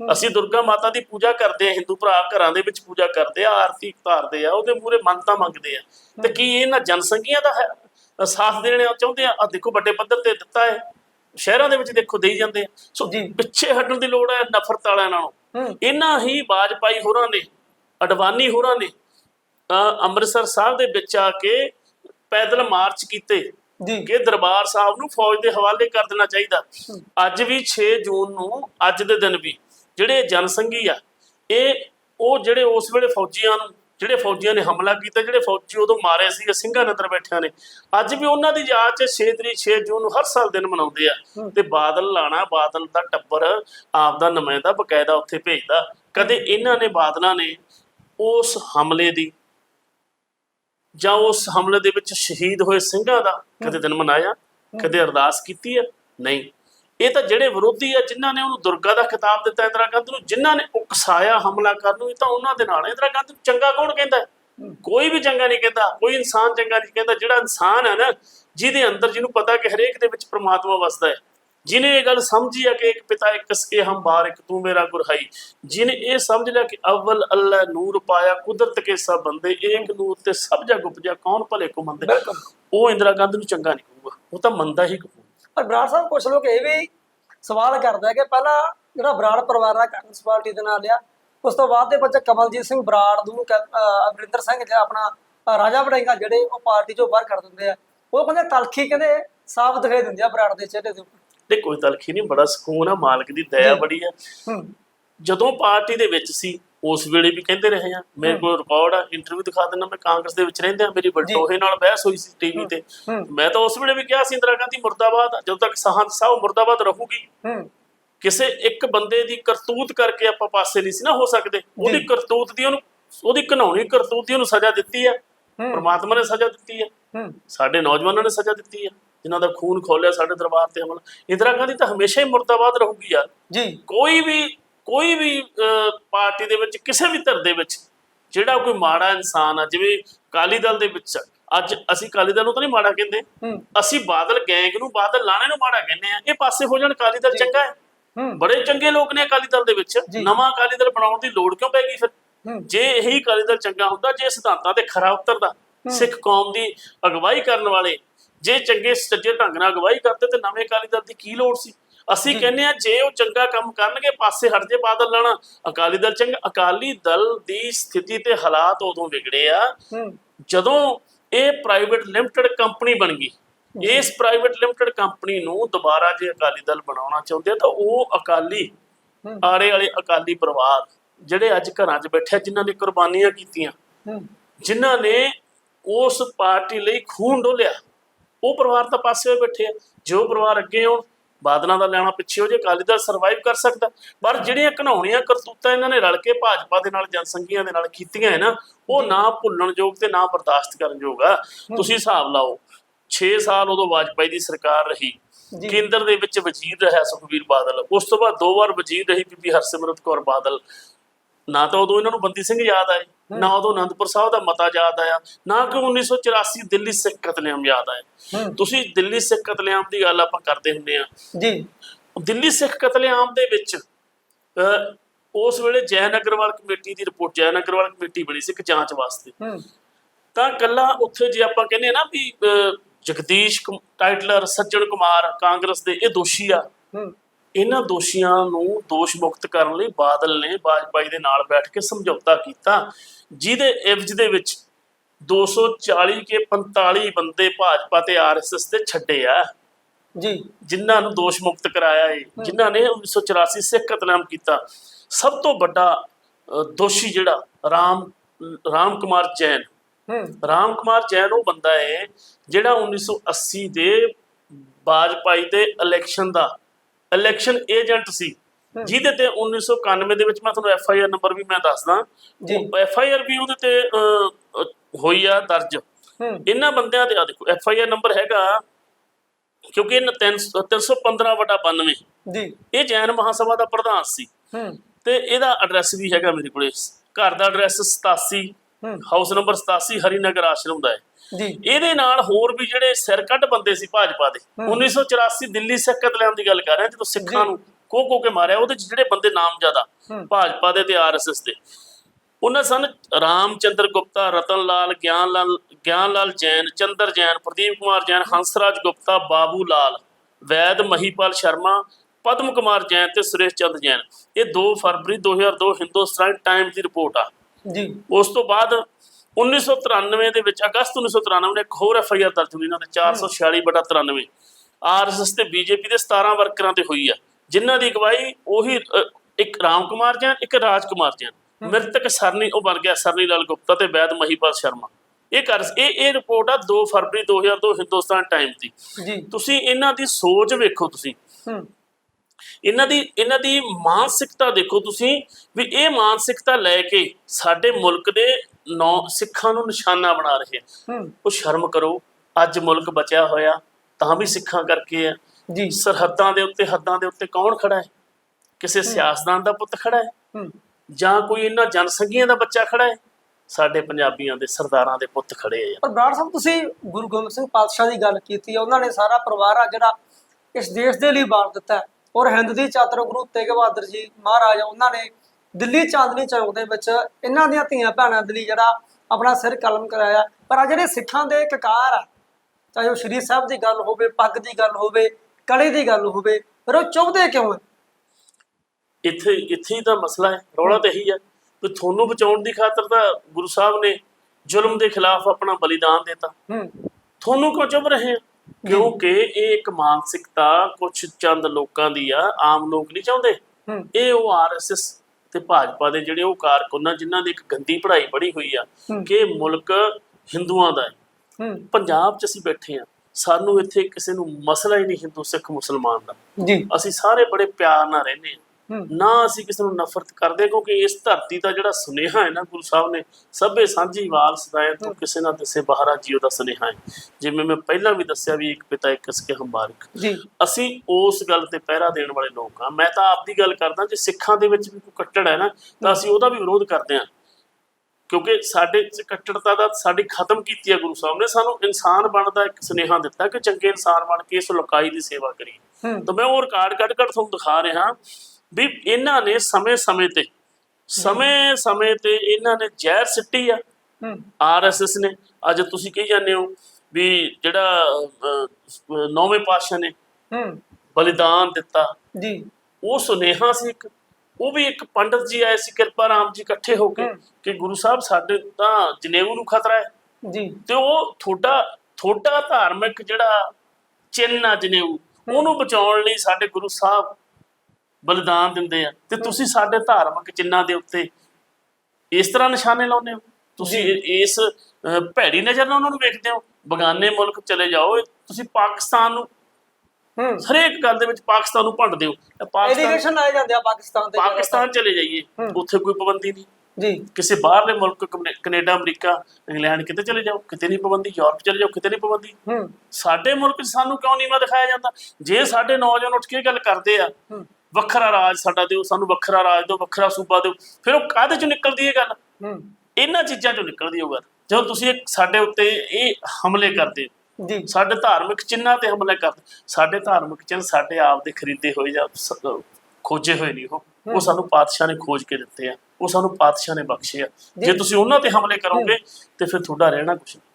ਅਸੀਂ ਦੁਰਗਾ ਮਾਤਾ ਦੀ ਪੂਜਾ ਕਰਦੇ ਆ ਹਿੰਦੂ ਭਰਾ ਘਰਾਂ ਦੇ ਵਿੱਚ ਪੂਜਾ ਕਰਦੇ ਆ ਆਰਤੀ ਧਾਰਦੇ ਆ ਉਹਦੇ ਮੂਰੇ ਮੰਨਤਾ ਮੰਗਦੇ ਆ। ਤੇ ਕੀ ਇਹਨਾਂ ਜਨਸੰਖਿਆ ਦਾ ਸਾਥ ਦੇਣਾ ਚਾਹੁੰਦੇ ਆ ਆ ਦੇਖੋ ਵੱਡੇ ਪੱਧਰ ਤੇ ਦਿੱਤਾ ਹੈ। ਸ਼ਹਿਰਾਂ ਦੇ ਵਿੱਚ ਦੇਖੋ ਦੇਈ ਜਾਂਦੇ ਆ। ਸੋ ਜੀ। ਪਿੱਛੇ ਹਟਣ ਦੀ ਲੋੜ ਹੈ ਨਫ਼ਰਤ ਵਾਲਿਆਂ ਨਾਲੋਂ। ਇਹਨਾਂ ਹੀ ਬਾਜਪਾਈ ਹੋਰਾਂ ਨੇ ਅਡਵਾਨੀ ਹੋਰਾਂ ਨੇ ਅੰਮ੍ਰਿਤਸਰ ਸਾਹਿਬ ਦੇ ਵਿੱਚ ਆ ਕੇ ਪੈਦਲ ਮਾਰਚ ਕੀਤੇ ਜੀ। ਕਿ ਦਰਬਾਰ ਸਾਹਿਬ ਨੂੰ ਫੌਜ ਦੇ ਹਵਾਲੇ ਕਰ ਦੇਣਾ ਚਾਹੀਦਾ। ਅੱਜ ਵੀ 6 ਜੂਨ ਨੂੰ ਅੱਜ ਦੇ ਦਿਨ ਵੀ ਜਿਹੜੇ ਜਨਸੰਘੀ ਆ ਇਹ ਉਹ ਜਿਹੜੇ ਉਸ ਵੇਲੇ ਫੌਜੀਆਂ ਨੂੰ ਜਿਹੜੇ ਫੌਜੀਆਂ ਨੇ ਹਮਲਾ ਕੀਤਾ ਜਿਹੜੇ ਫੌਜੀ ਉਦੋਂ ਮਾਰੇ ਸੀ ਸਿੰਘਾਂ ਨੰਦਰ ਬੈਠਿਆਂ ਨੇ। ਅੱਜ ਵੀ ਉਹਨਾਂ ਦੀ ਯਾਦ 'ਚ 6 ਤਰੀਕ 6 ਜੂਨ ਨੂੰ ਹਰ ਸਾਲ ਦਿਨ ਮਨਾਉਂਦੇ ਆ। ਤੇ ਬਾਦਲ ਲਾਣਾ ਬਾਦਲ ਦਾ ਟੱਬਰ ਆਪ ਦਾ ਨੁਮਾਇੰਦਾ ਬਕਾਇਦਾ ਉੱਥੇ ਭੇਜਦਾ। ਕਦੇ ਇਹਨਾਂ ਨੇ ਬਾਦਲਾਂ ਨੇ ਉਸ ਹਮਲੇ ਦੀ ਜਾਂ ਉਸ ਹਮਲੇ ਦੇ ਵਿੱਚ ਸ਼ਹੀਦ ਹੋਏ ਸਿੰਘਾਂ ਦਾ ਕਦੇ ਦਿਨ ਮਨਾਇਆ ਕਦੇ ਅਰਦਾਸ ਕੀਤੀ ਹੈ ਨਹੀਂ। ਇਹ ਤਾਂ ਜਿਹੜੇ ਵਿਰੋਧੀ ਆ ਜਿਨ੍ਹਾਂ ਨੇ ਉਹਨੂੰ ਦੁਰਗਾ ਦਾ ਖਿਤਾਬ ਦਿੱਤਾ ਇੰਦਰਾ ਗਾਂਧੀ ਨੂੰ ਜਿਨ੍ਹਾਂ ਨੇ ਉਕਸਾਇਆ ਹਮਲਾ ਕਰਨ ਨੂੰ ਇਹ ਤਾਂ ਉਹਨਾਂ ਦੇ ਨਾਲ। ਇੰਦਰਾ ਗਾਂਧੀ ਨੂੰ ਚੰਗਾ ਕੌਣ ਕਹਿੰਦਾ? ਕੋਈ ਵੀ ਚੰਗਾ ਨਹੀਂ ਕਹਿੰਦਾ ਕੋਈ ਇਨਸਾਨ ਚੰਗਾ ਨਹੀਂ ਕਹਿੰਦਾ। ਜਿਹੜਾ ਇਨਸਾਨ ਹੈ ਨਾ ਜਿਹਦੇ ਅੰਦਰ ਜਿਹਨੂੰ ਪਤਾ ਕਿ ਹਰੇਕ ਦੇ ਵਿੱਚ ਪ੍ਰਮਾਤਮਾ ਵਸਦਾ ਹੈ ਜਿਨੇ ਇਹ ਗੱਲ ਸਮਝੀ ਆ ਕਿ ਇੱਕ ਪਿਤਾ ਇੱਕ ਸਕੇ ਹਮ ਬਾਰ ਇੱਕ ਤੂੰ ਮੇਰਾ ਗੁਰਹਾਈ ਜਿਨੇ ਇਹ ਸਮਝ ਲਿਆ ਕਿ ਅਵਲ ਅੱਲਾ ਨੂਰ ਪਾਇਆ ਕੁਦਰਤ ਕੇ ਸਭ ਬੰਦੇ ਏਕ ਨੂਰ ਤੇ ਸਭ ਜਗ ਉਪਜਿਆ ਕੌਣ ਭਲੇ ਕੋ ਮੰਦੇ? ਉਹ ਇੰਦਰਾ ਗਾਂਧੀ ਨੂੰ ਚੰਗਾ ਨਹੀਂ ਕਹੂਗਾ। ਉਹ ਤਾਂ ਮੰਦਾ ਹੀ ਕਹੂਗਾ। ਪਰ ਬਰਾੜ ਸਾਹਿਬ ਕੁਝ ਲੋਕ ਇਹ ਵੀ ਸਵਾਲ ਕਰਦੇ ਕਿ ਪਹਿਲਾਂ ਜਿਹੜਾ ਬਰਾੜ ਪਰਿਵਾਰ ਆ ਕਾਂਗਰਸ ਪਾਰਟੀ ਦੇ ਨਾਲ ਆ ਉਸ ਤੋਂ ਬਾਅਦ ਦੇ ਬੱਚੇ ਕਮਲਜੀਤ ਸਿੰਘ ਬਰਾੜ ਨੂੰ ਅਮਰਿੰਦਰ ਸਿੰਘ ਜਿਹੜਾ ਆਪਣਾ ਰਾਜਾ ਵੜਿੰਗਾ ਜਿਹੜੇ ਉਹ ਪਾਰਟੀ ਚੋਂ ਬਾਹਰ ਕਰ ਦਿੰਦੇ ਆ। ਉਹ ਕਹਿੰਦੇ ਤਲਖੀ ਕਹਿੰਦੇ ਸਾਫ਼ ਦਿਖਾਈ ਦਿੰਦੀ ਆ ਬਰਾੜ ਦੇ ਚਿਹਰੇ ਦੇ ਉੱਪਰ। ਤੇ ਕੋਈ ਤਲਖੀ ਨਹੀਂ ਬੜਾ ਸਕੂਨ ਆ ਮਾਲਕ ਦੀ ਦਇਆ। ਬੜੀ ਆ। ਜਦੋਂ ਪਾਰਟੀ ਦੇ ਵਿੱਚ ਸੀ ਉਸ ਵੇਲੇ ਵੀ ਕਹਿੰਦੇ ਰਹੇ ਆ ਮੇਰੇ ਕੋਲ ਰਿਕਾਰਡ ਆ ਇੰਟਰਵਿਊ ਦਿਖਾ ਦਿੰਦਾ ਮੈਂ ਕਾਂਗਰਸ ਦੇ ਵਿੱਚ ਰਹਿੰਦੇ ਆ ਮੇਰੀ ਬਲਟੋਹੇ ਨਾਲ ਬਹਿਸ ਹੋਈ ਸੀ ਟੀਵੀ ਤੇ। ਮੈਂ ਤਾਂ ਉਸ ਵੇਲੇ ਵੀ ਕਿਹਾ ਸੀ ਇੰਦਰਾ ਗਾਂਧੀ ਮੁਰਦਾਬਾਦ ਜਦੋਂ ਤੱਕ ਸਾਹਨ ਸਾਹਿਬ ਮੁਰਦਾਬਾਦ ਰਹੂਗੀ ਕਿਸੇ ਇੱਕ ਬੰਦੇ ਦੀ ਕਰਤੂਤ ਕਰਕੇ ਆਪਾਂ ਪਾਸੇ ਨਹੀਂ ਸੀ ਨਾ ਹੋ ਸਕਦੇ। ਉਹਦੀ ਕਰਤੂਤ ਦੀ ਉਹਨੂੰ ਉਹਦੀ ਘਨਾਉਣੀ ਕਰਤੂਤ ਦੀ ਉਹਨੂੰ ਸਜ਼ਾ ਦਿੱਤੀ ਆ। ਪ੍ਰਮਾਤਮਾ ਨੇ ਸਜ਼ਾ ਦਿੱਤੀ ਆ। ਸਾਡੇ ਨੌਜਵਾਨਾਂ ਨੇ ਸਜ਼ਾ ਦਿੱਤੀ ਆ। ਜਿਨ੍ਹਾਂ ਦਾ ਖੂਨ ਖੋਲਿਆ ਸਾਡੇ ਦਰਬਾਰ ਤੇ ਹਮਲਾ। ਇੰਦਰਾ ਗਾਂਧੀ ਤਾਂ ਹਮੇਸ਼ਾ ਹੀ ਮੁਰਦਾਬਾਦ ਰਹੂਗੀ ਯਾਰ। ਜੀ। ਕੋਈ ਵੀ ਕੋਈ ਵੀ ਪਾਰਟੀ ਦੇ ਵਿੱਚ ਕਿਸੇ ਵੀ ਧਿਰ ਦੇ ਵਿੱਚ ਜਿਹੜਾ ਕੋਈ ਮਾੜਾ ਇਨਸਾਨ ਆ ਜਿਵੇਂ ਕਾਲੀ ਦਲ ਦੇ ਵਿੱਚ ਅੱਜ ਅਸੀਂ ਕਾਲੀ ਦਲ ਨੂੰ ਤਾਂ ਨਹੀਂ ਮਾੜਾ ਕਹਿੰਦੇ। ਅਸੀਂ ਬਾਦਲ ਗੈਂਗ ਨੂੰ ਬਾਦਲ ਲਾਣੇ ਨੂੰ ਮਾੜਾ ਕਹਿੰਦੇ ਆ। ਇਹ ਪਾਸੇ ਹੋ ਜਾਣ ਕਾਲੀ ਦਲ ਚੰਗਾ ਹੈ। ਬੜੇ ਚੰਗੇ ਲੋਕ ਨੇ ਅਕਾਲੀ ਦਲ ਦੇ ਵਿੱਚ। ਨਵਾਂ ਅਕਾਲੀ ਦਲ ਬਣਾਉਣ ਦੀ ਲੋੜ ਕਿਉਂ ਪੈ ਗਈ ਫਿਰ? ਜੇ ਇਹੀ ਅਕਾਲੀ ਦਲ ਚੰਗਾ ਹੁੰਦਾ ਜੇ ਸਿਧਾਂਤਾਂ ਤੇ ਖਰਾ ਉਤਰਦਾ ਸਿੱਖ ਕੌਮ ਦੀ ਅਗਵਾਈ ਕਰਨ ਵਾਲੇ ਜੇ ਚੰਗੇ ਸੱਜੇ ਢੰਗ ਨਾਲ ਅਗਵਾਈ ਕਰਦੇ ਤੇ ਨਵੇਂ ਅਕਾਲੀ ਦਲ ਦੀ ਕੀ ਲੋੜ ਸੀ? ਅਸੀਂ ਕਹਿੰਦੇ ਆ ਜੇ ਉਹ ਚੰਗਾ ਕੰਮ ਕਰਨਗੇ ਪਾਸੇ ਹਟ ਜੇ ਬਾਦਲ ਲਾਣਾ ਅਕਾਲੀ ਦਲ ਚੰਗਾ ਅਕਾਲੀ ਦਲ ਦੀ ਸਥਿਤੀ ਤੇ ਹਾਲਾਤ ਉਦੋਂ ਵਿਗੜੇ ਆ। ਜਦੋਂ ਇਹ ਪ੍ਰਾਈਵੇਟ ਲਿਮਟਿਡ ਕੰਪਨੀ ਬਣ ਗਈ ਇਸ ਪ੍ਰਾਈਵੇਟ ਲਿਮਟਿਡ ਕੰਪਨੀ ਨੂੰ ਦੁਬਾਰਾ ਜੇ ਅਕਾਲੀ ਦਲ ਬਣਾਉਣਾ ਚਾਹੁੰਦੇ ਆ ਤਾਂ ਉਹ ਅਕਾਲੀ ਆੜੇ ਵਾਲੇ ਅਕਾਲੀ ਪਰਿਵਾਰ ਜਿਹੜੇ ਅੱਜ ਘਰਾਂ 'ਚ ਬੈਠੇ ਜਿਨ੍ਹਾਂ ਨੇ ਕੁਰਬਾਨੀਆਂ ਕੀਤੀਆਂ। ਜਿਨ੍ਹਾਂ ਨੇ ਉਸ ਪਾਰਟੀ ਲਈ ਖੂਨ ਡੋਲਿਆ। ਉਹ ਪਰਿਵਾਰ ਤਾਂ ਪਾਸੇ ਬੈਠੇ ਆ। ਜੋ ਪਰਿਵਾਰ ਅੱਗੇ ਹੋਣ ਬਾਦਲਾਂ ਦਾ ਲੈਣਾ ਪਿੱਛੇ ਹੋ ਜੇ ਅਕਾਲੀ ਦਲ ਸਰਵਾਈਵ ਕਰ ਸਕਦਾ। ਪਰ ਜਿਹੜੀਆਂ ਘਨਾਉਣੀਆਂ ਕਰਤੂਤਾਂ ਇਹਨਾਂ ਨੇ ਰਲ ਕੇ ਭਾਜਪਾ ਦੇ ਨਾਲ ਜਨਸੰਘੀਆਂ ਦੇ ਨਾਲ ਕੀਤੀਆਂ ਹੈ ਨਾ ਉਹ ਨਾ ਭੁੱਲਣ ਯੋਗ ਤੇ ਨਾ ਬਰਦਾਸ਼ਤ ਕਰਨ ਯੋਗ ਆ। ਤੁਸੀਂ ਹਿਸਾਬ ਲਾਓ 6 ਸਾਲ ਉਦੋਂ ਵਾਜਪਾਈ ਦੀ ਸਰਕਾਰ ਰਹੀ ਕੇਂਦਰ ਦੇ ਵਿੱਚ ਵਜ਼ੀਰ ਰਿਹਾ ਸੁਖਬੀਰ ਬਾਦਲ ਉਸ ਤੋਂ ਬਾਅਦ ਦੋ ਵਾਰ ਵਜ਼ੀਰ ਰਹੀ ਬੀਬੀ ਹਰਸਿਮਰਤ ਕੌਰ ਬਾਦਲ। ਨਾ ਤਾਂ ਉਦੋਂ ਇਹਨਾਂ ਨੂੰ ਬੰਦੀ ਸਿੰਘ ਯਾਦ ਆਏ ਨਾ ਉਦੋਂ ਅਨੰਦਪੁਰ ਸਾਹਿਬ ਦਾ ਮਤਾ ਯਾਦ ਆਇਆ ਨਾ ਕਿ 1984 ਦਿੱਲੀ ਸਿੱਖ ਕਤਲੇਆਮ ਯਾਦ ਹੂੰ। ਤੁਸੀਂ ਦਿੱਲੀ ਸਿੱਖ ਕਤਲੇਆਮ ਦੀ ਗੱਲ ਆਪਾਂ ਕਰਦੇ ਹੁੰਦੇ ਆ ਜੀ। ਦਿੱਲੀ ਸਿੱਖ ਕਤਲੇਆਮ ਦੇ ਵਿੱਚ ਉਸ ਵੇਲੇ ਜੈਨ ਅਗਰਵਾਲ ਕਮੇਟੀ ਦੀ ਰਿਪੋਰਟ ਜੈਨ ਅਗਰਵਾਲ ਕਮੇਟੀ ਬਣੀ ਸੀ ਇੱਕ ਜਾਂਚ ਵਾਸਤੇ। ਤਾਂ ਕੱਲਾ ਉੱਥੇ ਜੇ ਆਪਾਂ ਕਹਿੰਦੇ ਆ ਨਾ ਵੀ ਜਗਦੀਸ਼ ਟਾਈਟਲਰ ਸੱਜਣ ਕੁਮਾਰ ਕਾਂਗਰਸ ਦੇ ਇਹ ਦੋਸ਼ੀ ਆ। ਇਹਨਾਂ ਦੋਸ਼ੀਆਂ ਨੂੰ ਦੋਸ਼ ਮੁਕਤ ਕਰਨ ਲਈ ਬਾਦਲ ਨੇ ਬਾਜਪਾਈ ਦੇ ਨਾਲ ਬੈਠ ਕੇ ਸਮਝੌਤਾ ਕੀਤਾ ਜਿਹਦੇ ਇਵਜ ਦੇ ਵਿੱਚ 240 ਕੇ 45 ਬੰਦੇ ਭਾਜਪਾ ਤੇ ਆਰਐਸਐਸ ਤੇ ਛੱਡੇ ਆ। ਜੀ। ਜਿਨ੍ਹਾਂ ਨੂੰ ਦੋਸ਼ ਮੁਕਤ ਕਰਾਇਆ ਏ ਜਿਨ੍ਹਾਂ ਨੇ 1984 ਸਿੱਖ ਕਤਲੇਆਮ ਕੀਤਾ। ਸਭ ਤੋਂ ਵੱਡਾ ਦੋਸ਼ੀ ਜਿਹੜਾ ਰਾਮ ਰਾਮ ਕੁਮਾਰ ਜੈਨ। ਹੂੰ। ਰਾਮ ਕੁਮਾਰ ਜੈਨ ਉਹ ਬੰਦਾ ਹੈ ਜਿਹੜਾ 1980 ਦੇ ਬਾਜਪਾਈ ਦੇ ਇਲੈਕਸ਼ਨ ਦਾ ਇਲੈਕਸ਼ਨ ਏਜੰਟ ਸੀ। ਜਿਹਦੇ ਤੇ 1991 ਦੇ ਵਿੱਚ ਮੈਂ ਤੁਹਾਨੂੰ ਐਫ ਆਈ ਆਰ ਨੰਬਰ ਵੀ ਮੈਂ ਦੱਸਦਾ। ਜੀ। ਐਫ ਆਈ ਆਰ ਵੀ ਉਹਦੇ ਤੇ ਹੋਈ ਆ ਦਰਜ। ਇਹਨਾਂ ਬੰਦਿਆਂ ਤੇ ਆ ਦੇਖੋ ਐਫ ਆਈ ਆਰ ਨੰਬਰ ਹੈਗਾ ਕਿਉਂਕਿ ਇਹ 315 ਵਟਾ 92 ਜੀ। ਇਹ ਜੈਨ ਮਹਾਸਭਾ ਦਾ ਪ੍ਰਧਾਨ ਸੀ। ਹੂੰ। ਤੇ ਇਹਦਾ ਐਡਰੈਸ ਵੀ ਹੈਗਾ ਮੇਰੇ ਕੋਲੇ। ਘਰ ਦਾ ਐਡਰੈਸ 87 ਹੂੰ ਹਾਊਸ ਨੰਬਰ 87 ਹਰੀਨਗਰ ਆਸ਼ਰਮ ਦਾ ਹੈ। ਜੀ। ਇਹਦੇ ਨਾਲ ਹੋਰ ਵੀ ਜਿਹੜੇ ਸਿਰ ਕੱਢ ਬੰਦੇ ਸੀ ਭਾਜਪਾ ਦੇ 1984 ਦਿੱਲੀ ਸਿੱਖ ਕਤਲੇਆਮ ਦੀ ਗੱਲ ਕਰ ਰਹੇ ਜਦੋਂ ਸਿੱਖਾਂ ਨੂੰ ਕੋ ਕੋ ਕੇ ਮਾਰਿਆ ਉਹਦੇ ਜਿਹੜੇ ਬੰਦੇ ਨਾਮ ਜ਼ਿਆਦਾ। ਭਾਜਪਾ ਦੇ ਤੇ ਆਰਐਸਐਸ ਦੇ ਉਹਨਾਂ ਸਨ ਰਾਮਚੰਦਰ ਗੁਪਤਾ ਰਤਨ ਲਾਲ ਗਿਆਨ ਲਾਲ ਗਿਆਨ ਲਾਲ ਜੈਨ ਚੰਦਰ ਜੈਨ ਪ੍ਰਦੀਪ ਕੁਮਾਰ ਜੈਨ ਹੰਸਰਾਜ ਗੁਪਤਾ ਬਾਬੂ ਲਾਲ ਵੈਦ ਮਹੀਪਾਲ ਸ਼ਰਮਾ ਪਦਮ ਕੁਮਾਰ ਜੈਨ ਤੇ ਸੁਰੇਸ਼ ਚੰਦ ਜੈਨ। ਇਹ 2 ਫਰਵਰੀ 2002 ਹਿੰਦੁਸਤਾਨ ਟਾਈਮਜ਼ ਦੀ ਰਿਪੋਰਟ ਆ। ਜੀ। ਉਸ ਤੋਂ ਬਾਅਦ 1993 ਦੇ ਵਿੱਚ ਅਗਸਤ 1993 ਨੇ ਇੱਕ ਹੋਰ ਐਫ ਆਈ ਆਰ ਦਰਜ ਹੋਈ ਇਹਨਾਂ ਤੇ 446 ਬਟਾ 93 ਆਰਐਸਐਸ ਤੇ ਬੀਜੇਪੀ ਦੇ 17 ਵਰਕਰਾਂ ਤੇ ਹੋਈ ਆ ਜਿਨ੍ਹਾਂ ਦੀ ਅਗਵਾਈ ਉਹੀ ਇੱਕ ਰਾਮ ਕੁਮਾਰ ਜੈਨ ਇੱਕ ਰਾਜ ਕੁਮਾਰ ਜੈਨ। ਮ੍ਰਿਤਕ ਸਰਨੀ ਉਹ ਬਣ ਗਿਆ ਸਰਨੀ ਲਾਲ ਗੁਪਤਾ ਤੇ ਵੈਦ ਮਹੀਪਾਲ ਸ਼ਰਮਾ। ਇਹ ਕਰ ਇਹ ਇਹ ਰਿਪੋਰਟ ਆ 2 ਫਰਵਰੀ 2002 ਹਿੰਦੁਸਤਾਨ ਟਾਈਮਜ਼ ਦੀ। ਜੀ। ਤੁਸੀਂ ਇਹਨਾਂ ਦੀ ਸੋਚ ਵੇਖੋ ਤੁਸੀਂ। ਇਹਨਾਂ ਦੀ ਇਹਨਾਂ ਦੀ ਮਾਨਸਿਕਤਾ ਦੇਖੋ ਤੁਸੀਂ ਵੀ ਇਹ ਮਾਨਸਿਕਤਾ ਲੈ ਕੇ ਸਾਡੇ ਮੁਲਕ ਦੇ ਨੌ ਸਿੱਖਾਂ ਨੂੰ ਨਿਸ਼ਾਨਾ ਬਣਾ ਰਹੇ ਆ। ਹੂੰ। ਉਹ ਸ਼ਰਮ ਕਰੋ ਅੱਜ ਮੁਲਕ ਬਚਿਆ ਹੋਇਆ ਤਾਂ ਵੀ ਸਿੱਖਾਂ ਕਰਕੇ ਆ। ਜੀ। ਸਰਹੱਦਾਂ ਦੇ ਉੱਤੇ ਹੱਦਾਂ ਦੇ ਉੱਤੇ ਕੌਣ ਖੜਾ ਹੈ? ਕਿਸੇ ਸਿਆਸਤਦਾਨ ਦਾ ਪੁੱਤ ਖੜਾ ਹੈ? ਜਾਂ ਕੋਈ ਇਹਨਾਂ ਜਨਸੰਘੀਆਂ ਦਾ ਬੱਚਾ ਖੜਾ ਹੈ? ਸਾਡੇ ਪੰਜਾਬੀਆਂ ਦੇ ਸਰਦਾਰਾਂ ਦੇ ਪੁੱਤ ਖੜੇ ਆ। ਪਰ ਬਰਾੜ ਸਾਹਿਬ ਤੁਸੀਂ ਗੁਰੂ ਗੋਬਿੰਦ ਸਿੰਘ ਪਾਤਸ਼ਾਹ ਦੀ ਗੱਲ ਕੀਤੀ ਹੈ ਉਹਨਾਂ ਨੇ ਸਾਰਾ ਪਰਿਵਾਰ ਆ ਜਿਹੜਾ ਇਸ ਦੇਸ਼ ਦੇ ਲਈ ਵਾਰ ਦਿੱਤਾ ਔਰ ਹਿੰਦ ਦੀ ਚਾਤਰ ਗੁਰੂ ਤੇਗ ਬਹਾਦਰ ਜੀ ਮਹਾਰਾਜ ਉਹਨਾਂ ਨੇ ਦਿੱਲੀ ਚਾਂਦਨੀ ਚੌਕ ਦੇ ਵਿੱਚ ਇਹਨਾਂ ਦੀਆਂ ਧੀਆਂ ਭੈਣਾਂ ਦੇ ਲਈ ਜਿਹੜਾ ਆਪਣਾ ਸਿਰ ਕਲਮ ਕਰਾਇਆ। ਪਰ ਆ ਜਿਹੜੇ ਸਿੱਖਾਂ ਦੇ ਕਕਾਰ ਆ ਚਾਹੇ ਉਹ ਸ਼੍ਰੀ ਸਾਹਿਬ ਦੀ ਗੱਲ ਹੋਵੇ ਪੱਗ ਦੀ ਗੱਲ ਹੋਵੇ ਕੜੇ ਦੀ ਗੱਲ ਹੋਵੇ ਪਰ ਉਹ ਚੁੱਭਦੇ ਕਿਉਂ ਹੈ ਇੱਥੇ ਇੱਥੇ ਤਾਂ ਮਸਲਾ ਹੈ ਰੌਲਾ ਤਾਂ ਇਹੀ ਹੈ ਵੀ ਤੁਹਾਨੂੰ ਬਚਾਉਣ ਦੀ ਖਾਤਰ ਤਾਂ ਗੁਰੂ ਸਾਹਿਬ ਨੇ ਜ਼ੁਲਮ ਦੇ ਖਿਲਾਫ ਆਪਣਾ ਬਲੀਦਾਨ ਦਿੱਤਾ। ਹੂੰ। ਤੁਹਾਨੂੰ ਕਿਉਂ ਚੁੱਪ ਰਹੇ ਆ? ਕਿਉਂਕਿ ਇਹ ਇੱਕ ਮਾਨਸਿਕਤਾ ਕੁਝ ਚੰਦ ਲੋਕਾਂ ਦੀ ਆ ਆਮ ਲੋਕ ਨਹੀਂ ਚਾਹੁੰਦੇ। ਇਹ ਉਹ ਆਰਐਸਐਸ ਤੇ ਭਾਜਪਾ ਦੇ ਜਿਹੜੇ ਉਹ ਕਾਰਕੁਨਾਂ ਜਿਨ੍ਹਾਂ ਦੀ ਇੱਕ ਗੰਦੀ ਪੜ੍ਹਾਈ ਪੜ੍ਹੀ ਹੋਈ ਆ। ਕਿ ਮੁਲਕ ਹਿੰਦੂਆਂ ਦਾ ਹੈ। ਪੰਜਾਬ 'ਚ ਅਸੀਂ ਬੈਠੇ ਆ ਸਾਨੂੰ ਇੱਥੇ ਕਿਸੇ ਨੂੰ ਮਸਲਾ ਹੀ ਨਹੀਂ ਹਿੰਦੂ ਸਿੱਖ ਮੁਸਲਮਾਨ ਦਾ। ਜੀ। ਅਸੀਂ ਸਾਰੇ ਬੜੇ ਪਿਆਰ ਨਾਲ ਰਹਿੰਦੇ ਆ। ਨਾ ਅਸੀਂ ਕਿਸੇ ਨੂੰ ਨਫ਼ਰਤ ਕਰਦੇ ਕਿਉਂਕਿ ਇਸ ਧਰਤੀ ਦਾ ਜਿਹੜਾ ਸੁਨੇਹਾ ਹੈ ਨਾ ਗੁਰੂ ਸਾਹਿਬ ਨੇ ਸਭੇ ਸਾਂਝੀ ਵਾਲ ਸਦਾਏ ਤੋਂ ਕਿਸੇ ਨਾ ਦਿਸੇ ਬਾਹਰਾ ਜੀਓ ਦਾ ਸੁਨੇਹਾ ਹੈ। ਜਿਵੇਂ ਮੈਂ ਪਹਿਲਾਂ ਵੀ ਦੱਸਿਆ ਵੀ ਇੱਕ ਪਿਤਾ ਇੱਕ ਕਿਸਕੇ ਹੰਬਾਰਿਕ ਜੀ। ਅਸੀਂ ਉਸ ਗੱਲ ਤੇ ਪਹਿਰਾ ਦੇਣ ਵਾਲੇ ਲੋਕ ਆ ਮੈਂ ਤਾਂ ਆਪਦੀ ਗੱਲ ਕਰਦਾ ਜੇ ਸਿੱਖਾਂ ਦੇ ਵਿੱਚ ਵੀ ਕੋਈ ਕੱਟੜ ਹੈ ਨਾ ਤਾਂ ਅਸੀਂ ਉਹਦਾ ਵੀ ਵਿਰੋਧ ਕਰਦੇ ਹਾਂ। ਕਿਉਂਕਿ ਸਾਡੇ ਚ ਕੱਟੜਤਾ ਦਾ ਸਾਡੀ ਖਤਮ ਕੀਤੀ ਹੈ ਗੁਰੂ ਸਾਹਿਬ ਨੇ। ਸਾਨੂੰ ਇਨਸਾਨ ਬਣਨ ਦਾ ਇੱਕ ਸੁਨੇਹਾ ਦਿੱਤਾ ਕਿ ਚੰਗੇ ਇਨਸਾਨ ਬਣ ਕੇ ਇਸ ਲੋਕਾਈ ਦੀ ਸੇਵਾ ਕਰੀਏ। ਤਾਂ ਮੈਂ ਉਹ ਰਿਕਾਰਡ ਕੱਢ ਕੱਢ ਤੁਹਾਨੂੰ ਦਿਖਾ ਰਿਹਾ। ਵੀ ਇਹਨਾਂ ਨੇ ਸਮੇਂ-ਸਮੇਂ ਤੇ ਸਮੇਂ-ਸਮੇਂ ਤੇ ਇਹਨਾਂ ਨੇ ਜ਼ਹਿਰ ਸਿੱਟੀ ਆ। ਆਰਐਸਐਸ ਨੇ ਅੱਜ ਤੁਸੀਂ ਕਹੀ ਜਾਂਦੇ ਹੋ ਵੀ ਜਿਹੜਾ ਨੌਵੇਂ ਪਾਤਸ਼ਾਹ ਨੇ ਹੂੰ। ਬਲੀਦਾਨ ਦਿੱਤਾ। ਜੀ। ਉਹ ਸੁਨੇਹਾ ਸੀ ਇੱਕ ਉਹ ਵੀ ਇੱਕ ਪੰਡਤ ਜੀ ਆਏ ਸੀ ਕਿਰਪਾ ਰਾਮ ਜੀ ਇਕੱਠੇ ਹੋ ਕੇ। ਕਿ ਗੁਰੂ ਸਾਹਿਬ ਸਾਡੇ ਤਾਂ ਜਨੇਊ ਨੂੰ ਖਤਰਾ ਹੈ। ਜੀ। ਤੇ ਉਹ ਤੁਹਾਡਾ ਤੁਹਾਡਾ ਧਾਰਮਿਕ ਜਿਹੜਾ ਚਿੰਨ੍ਹ ਆ ਜਨੇਊ ਉਹਨੂੰ ਬਚਾਉਣ ਲਈ ਸਾਡੇ ਗੁਰੂ ਸਾਹਿਬ ਬਲੀਦਾਨ ਦਿੰਦੇ ਆ। ਤੇ ਤੁਸੀਂ ਸਾਡੇ ਧਾਰਮਿਕ ਚਿੰਨ੍ਹਾਂ ਦੇ ਉੱਤੇ ਇਸ ਤਰ੍ਹਾਂ ਨਿਸ਼ਾਨੇ ਲਾਉਂਦੇ ਹੋ? ਤੁਸੀਂ ਇਸ ਭੈੜੀ ਨਜ਼ਰ ਨਾਲ ਉਹਨਾਂ ਨੂੰ ਵੇਖਦੇ ਹੋ? ਬਗਾਨੇ ਮੁਲਕ ਚਲੇ ਜਾਓ ਤੁਸੀਂ ਪਾਕਿਸਤਾਨ ਨੂੰ ਹਰੇਕ ਗੱਲ ਦੇ ਵਿੱਚ ਪਾਕਿਸਤਾਨ ਨੂੰ ਭੰਡਦੇ ਹੋ। ਪਾਕਿਸਤਾਨ ਐਲੀਗੇਸ਼ਨ ਆਏ ਜਾਂਦੇ ਆ ਪਾਕਿਸਤਾਨ ਤੇ ਪਾਕਿਸਤਾਨ ਚਲੇ ਜਾਈਏ। ਉੱਥੇ ਕੋਈ ਪਾਬੰਦੀ ਨਹੀਂ। ਜੀ। ਕਿਸੇ ਬਾਹਰਲੇ ਮੁਲਕ ਕਨੇ- ਕੈਨੇਡਾ ਅਮਰੀਕਾ ਇੰਗਲੈਂਡ ਕਿਤੇ ਚਲੇ ਜਾਓ ਕਿਤੇ ਨਹੀਂ ਪਾਬੰਦੀ। ਯੂਰਪ ਚਲੇ ਜਾਓ ਕਿਤੇ ਨਹੀਂ ਪਾਬੰਦੀ। ਸਾਡੇ ਮੁਲਕ 'ਚ ਸਾਨੂੰ ਕਿਉਂ ਨੀਵਾਂ ਦਿਖਾਇਆ ਜਾਂਦਾ? ਜੇ ਸਾਡੇ ਨੌਜਵਾਨ ਉੱਠ ਕੇ ਗੱਲ ਕਰਦੇ ਆ ਵੱਖਰਾ ਰਾਜ ਸਾਡਾ ਦਿਓ ਸਾਨੂੰ ਵੱਖਰਾ ਰਾਜ ਦਿਓ ਵੱਖਰਾ ਸੂਬਾ ਦਿਓ। ਫਿਰ ਉਹ ਕਾਹਦੇ 'ਚ ਨਿਕਲਦੀ ਹੈ ਗੱਲ? ਹੂੰ। ਇਹਨਾਂ ਚੀਜ਼ਾਂ 'ਚੋਂ ਨਿਕਲਦੀ ਉਹ ਗੱਲ। ਜਦੋਂ ਤੁਸੀਂ ਇਹ ਸਾਡੇ ਉੱਤੇ ਇਹ ਹਮਲੇ ਕਰਦੇ ਜੀ। ਸਾਡੇ ਧਾਰਮਿਕ ਚਿੰਨ੍ਹਾਂ ਤੇ ਹਮਲੇ ਕਰਦੇ ਸਾਡੇ ਧਾਰਮਿਕ ਚਿੰਨ੍ਹ ਸਾਡੇ ਆਪ ਦੇ ਖਰੀਦੇ ਹੋਏ ਜਾਂ ਖੋਜੇ ਹੋਏ ਨਹੀਂ ਉਹ। ਉਹ ਸਾਨੂੰ ਪਾਤਸ਼ਾਹ ਨੇ ਖੋਜ ਕੇ ਦਿੱਤੇ ਆ। ਉਹ ਸਾਨੂੰ ਪਾਤਸ਼ਾਹ ਨੇ ਬਖਸ਼ੇ ਆ। ਜੇ ਜੀ। ਤੁਸੀਂ ਉਹਨਾਂ ਤੇ ਹਮਲੇ ਕਰੋਗੇ ਤੇ ਫਿਰ ਤੁਹਾਡਾ ਰਹਿਣਾ ਕੁਛ ਨਹੀਂ।